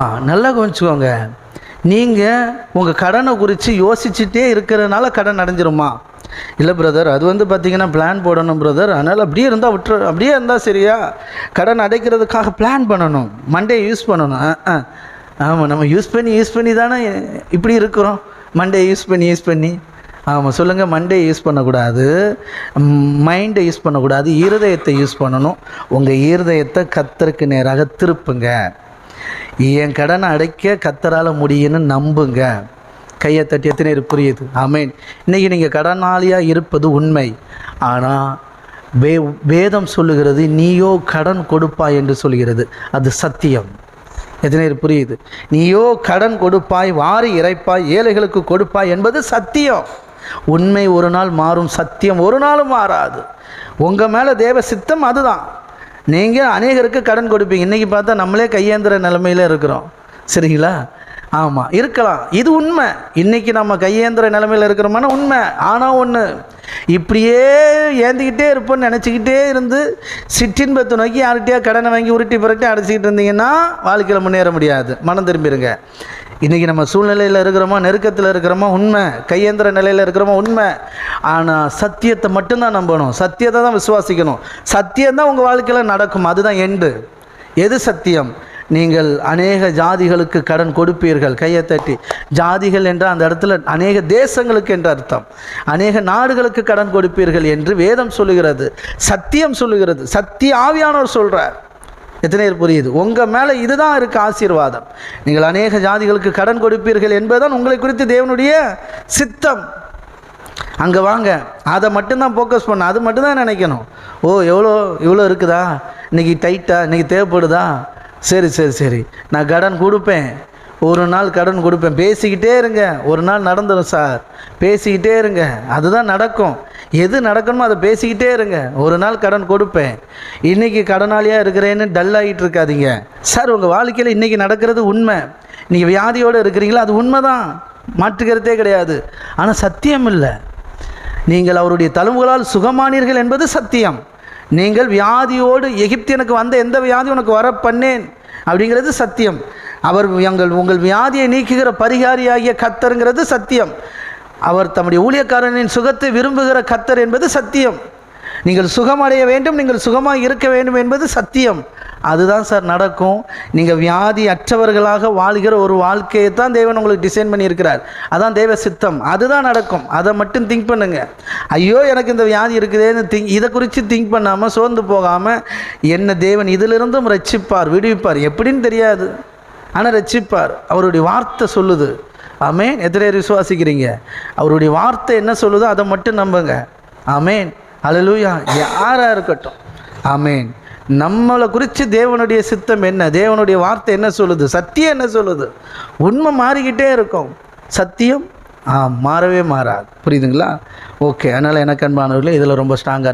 ஆ, நல்லா கவனிச்சுக்கோங்க. நீங்கள் உங்கள் கடனை குறித்து யோசிச்சுட்டே இருக்கிறதுனால கடன் அடைஞ்சிருமா? இல்லை பிரதர் அது வந்து பார்த்தீங்கன்னா பிளான் போடணும் பிரதர் அதனால் அப்படியே இருந்தால் விட்டுரு அப்படியே இருந்தால் சரியா? கடன் அடைக்கிறதுக்காக பிளான் பண்ணணும். மண்டே யூஸ் பண்ணணும். ஆமாம் நம்ம யூஸ் பண்ணி யூஸ் பண்ணி தானே இப்படி இருக்கிறோம். மண்டே யூஸ் பண்ணி யூஸ் பண்ணி. ஆமாம் சொல்லுங்கள் மண்டே யூஸ் பண்ணக்கூடாது. மைண்டை யூஸ் பண்ணக்கூடாது. இருதயத்தை யூஸ் பண்ணணும். உங்கள் இருதயத்தை கத்தருக்கு நேராக திருப்புங்க. என் கடனை அடைக்க கத்தரால் முடியும்னு நம்புங்க. கையை தட்டி எத்தனை புரியுது? ஆமேன். இன்றைக்கி நீங்கள் கடனாளியாக இருப்பது உண்மை. ஆனால் வே வேதம் சொல்லுகிறது நீயோ கடன் கொடுப்பாய் என்று சொல்கிறது. அது சத்தியம். எத்தனை புரியுது? நீயோ கடன் கொடுப்பாய் வாரி இறைப்பாய் ஏழைகளுக்கு கொடுப்பாய் என்பது சத்தியம். உண்மை ஒரு நாள் மாறும் சத்தியம் ஒரு நாளும் மாறாது. உங்கள் மேலே தேவ சித்தம் அதுதான். நீங்கள் அநேகருக்கு கடன் கொடுப்பீங்க. இன்றைக்கி பார்த்தா நம்மளே கையேந்திர நிலமையில இருக்கிறோம். சரிங்களா? ஆமாம் இருக்கலாம். இது உண்மை. இன்றைக்கி நம்ம கையேந்திர நிலமையில் இருக்கிறோம்னா உண்மை. ஆனால் ஒன்று இப்படியே ஏந்திக்கிட்டே இருப்போம்னு நினச்சிக்கிட்டே இருந்து சிற்றின்பத்தை நோக்கி யார்கிட்டயா கடனை வாங்கி உருட்டி புரட்டி அடைச்சிக்கிட்டு இருந்தீங்கன்னா வாழ்க்கையில் முன்னேற முடியாது. மனம் திரும்பிடுங்க இன்றைக்கி நம்ம சூழ்நிலையில் இருக்கிறோமா நெருக்கத்தில் இருக்கிறோமா உண்மை. கையேந்திர நிலையில் இருக்கிறோமா உண்மை. ஆனால் சத்தியத்தை மட்டும்தான் நம்பணும். சத்தியத்தை தான் விசுவாசிக்கணும். சத்தியம் தான் உங்கள் வாழ்க்கையில் நடக்கும். அதுதான் எண்டு எது சத்தியம்? நீங்கள் அநேக ஜாதிகளுக்கு கடன் கொடுப்பீர்கள். கையை தட்டி. ஜாதிகள் என்றால் அந்த இடத்துல அநேக தேசங்களுக்கு என்று அர்த்தம். அநேக நாடுகளுக்கு கடன் கொடுப்பீர்கள் என்று வேதம் சொல்லுகிறது. சத்தியம் சொல்லுகிறது. சத்திய ஆவியானவர் சொல்கிறார் எத்தனை பேர் புரியுது? உங்கள் மேலே இதுதான் இருக்குது ஆசீர்வாதம். நீங்கள் அநேக ஜாதிகளுக்கு கடன் கொடுப்பீர்கள் என்பதுதான் உங்களை குறித்து தேவனுடைய சித்தம். அங்கே வாங்க. அதை மட்டும்தான் ஃபோக்கஸ் பண்ண. அது மட்டும்தான் நினைக்கணும்? ஓ எவ்வளோ இவ்வளோ இருக்குதா? இன்றைக்கி டைட்டாக இன்றைக்கி தேவைப்படுதா? சரி சரி சரி. நான் கடன் கொடுப்பேன். ஒரு நாள் கடன் கொடுப்பேன். பேசிக்கிட்டே இருங்க. ஒரு நாள் நடந்துடும் சார். பேசிக்கிட்டே இருங்க. அதுதான் நடக்கும். எது நடக்கணுமோ அதை பேசிக்கிட்டே இருங்க. ஒரு நாள் கடன் கொடுப்பேன். இன்றைக்கி கடனாளியாக இருக்கிறேன்னு டல் ஆகிட்டு இருக்காதீங்க. சார் உங்கள் வாழ்க்கையில் இன்றைக்கி நடக்கிறது உண்மை. நீங்கள் வியாதியோடு இருக்கிறீங்களா? அது உண்மை தான் மாற்றுக்கிறதே கிடையாது. ஆனால் சத்தியம் இல்லை. நீங்கள் அவருடைய தழும்புகளால் சுகமானீர்கள் என்பது சத்தியம். நீங்கள் வியாதியோடு எகிப்தியனுக்கு வந்த எந்த வியாதி உனக்கு வர பண்ணேன் அப்படிங்கிறது சத்தியம். அவர் எங்கள் உங்கள் வியாதியை நீக்குகிற பரிகாரியாகிய கத்தருங்கிறது சத்தியம். அவர் தம்முடைய ஊழியக்காரனின் சுகத்தை விரும்புகிற கத்தர் என்பது சத்தியம். நீங்கள் சுகம் அடைய வேண்டும் நீங்கள் சுகமாக இருக்க வேண்டும் என்பது சத்தியம். அதுதான் சார் நடக்கும். நீங்கள் வியாதி அற்றவர்களாக வாழ்கிற ஒரு வாழ்க்கையை தான் தேவன் உங்களுக்கு டிசைன் பண்ணியிருக்கிறார். அதான் தேவ சித்தம். அதுதான் நடக்கும். அதை மட்டும் திங்க் பண்ணுங்க. ஐயோ எனக்கு இந்த வியாதி இருக்குதேன்னு திங்க் இதை குறித்து திங்க் பண்ணாமல் சோர்ந்து போகாமல் என்ன தேவன் இதிலிருந்தும் ரட்சிப்பார் விடுவிப்பார். எப்படின்னு தெரியாது. ஆனால் ரட்சிப்பார். அவருடைய வார்த்தை சொல்லுது. ஆமேன். எத்தனை பேர் விசுவாசிக்கிறீங்க. அவருடைய வார்த்தை என்ன சொல்லுதோ அதை மட்டும் நம்புங்க. ஆமேன். அலலூயா யாராக இருக்கட்டும். ஆமேன். நம்மளை குறித்து தேவனுடைய சித்தம் என்ன? தேவனுடைய வார்த்தை என்ன சொல்லுது? சத்தியம் என்ன சொல்லுது? உண்மை மாறிக்கிட்டே இருக்கும். சத்தியம் ஆ மாறவே மாறாது. புரியுதுங்களா? ஓகே அதனால் எனக்கு அன்பானவர்களே இதில் ரொம்ப ஸ்ட்ராங்காக